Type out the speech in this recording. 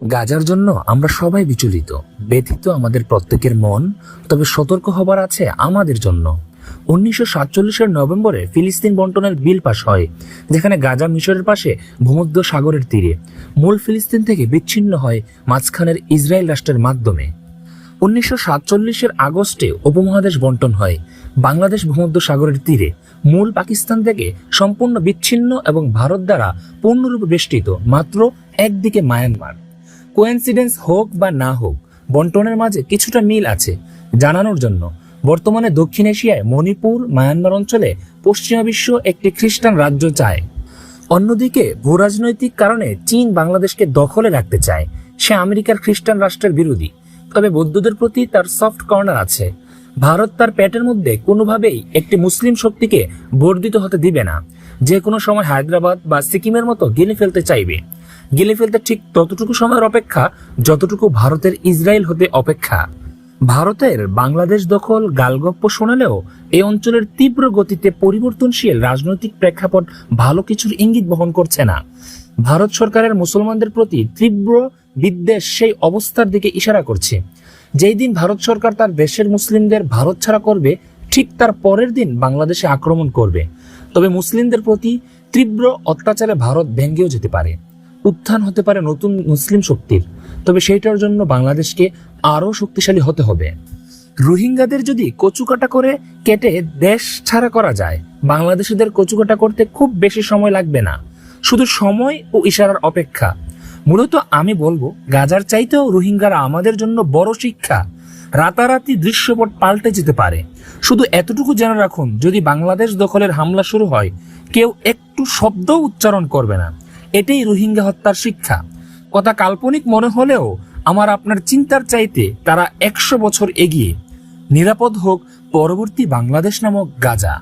গাজার জন্য আমরা সবাই বিচলিত, ব্যথিত আমাদের প্রত্যেকের মন, তবে সতর্ক হবার আছে আমাদের জন্য। উনিশশো সাতচল্লিশের নভেম্বরে ফিলিস্তিন বন্টনের বিল পাশ হয়, যেখানে গাজা মিশরের পাশে ভূমধ্য সাগরের তীরে। মূল ফিলিস্তিন থেকে বিচ্ছিন্ন হয় মাঝখানের ইসরায়েল রাষ্ট্রের মাধ্যমে। উনিশশো সাতচল্লিশের আগস্টে উপমহাদেশ বন্টন হয়, বাংলাদেশ ভূমধ্য সাগরের তীরে। মূল পাকিস্তান থেকে সম্পূর্ণ বিচ্ছিন্ন এবং ভারত দ্বারা পূর্ণরূপে বেষ্টিত মাত্র একদিকে মায়ানমার। কোয়েন্সিডেন্স হোক বা না হোক, বন্টনের মাঝে কিছুটা মিল আছে জানানোর জন্য। বর্তমানে দক্ষিণ এশিয়ায় মণিপুর, মায়ানমার অঞ্চলে পশ্চিমা বিশ্ব একটি খ্রিস্টান রাজ্য চায়। অন্যদিকে ভূরাজনৈতিক কারণে চীন বাংলাদেশকে দখলে রাখতে চায়। সে আমেরিকার খ্রিস্টান রাষ্ট্রের বিরোধী। তবে বৌদ্ধদের প্রতি তার সফট কর্নার আছে। ভারত তার পেটের মধ্যে কোনোভাবেই একটি মুসলিম শক্তিকে বর্ধিত হতে দিবে না। যে কোনো সময় হায়দ্রাবাদ বা সিকিমের মতো গিলে ফেলতে চাইবে। গিলে ফেলতে ঠিক ততটুকু সময়ের অপেক্ষা যতটুকু ভারতের ইসরায়েল হতে অপেক্ষা। ভারতের বাংলাদেশ দখল গালগপ্প শোনালেও এই অঞ্চলের তীব্র গতিতে পরিবর্তনশীল রাজনৈতিক প্রেক্ষাপট ভালো কিছুর ইঙ্গিত বহন করছে না। ভারত সরকারের মুসলমানদের প্রতি তীব্র বিদ্বেষ সেই অবস্থার দিকে ইশারা করছে। যেই দিন ভারত সরকার তার দেশের মুসলিমদের ভারত ছাড়া করবে, ঠিক তার পরের দিন বাংলাদেশে আক্রমণ করবে। তবে মুসলিমদের প্রতি তীব্র অত্যাচারে ভারত ভেঙ্গেও যেতে পারে। উত্থান হতে পারে নতুন মুসলিম শক্তির। তবে সেইটার জন্য বাংলাদেশকে আরও শক্তিশালী হতে হবে। রোহিঙ্গাদের যদি কচুকাটা করে কেটে দেশ ছাড়া করা যায়, বাংলাদেশিদের কচুকাটা করতে খুব বেশি সময় লাগবে না। শুধু সময় ও ইশারার অপেক্ষা। মূলত আমি বলব, গাজার চাইতেও রোহিঙ্গারা আমাদের জন্য বড় শিক্ষা। রাতারাতি দৃশ্যপট পাল্টে যেতে পারে। শুধু এতটুকু জেনে রাখুন, যদি বাংলাদেশ দখলের হামলা শুরু হয়, কেউ একটু শব্দ উচ্চারণ করবে না। এটাই রোহিঙ্গা হত্যার শিক্ষা। কথা কাল্পনিক মনে হলেও আমার আপনার চিন্তার চাইতে তারা একশো বছর এগিয়ে। নিরাপদ হোক পরবর্তী বাংলাদেশ নামক গাজা।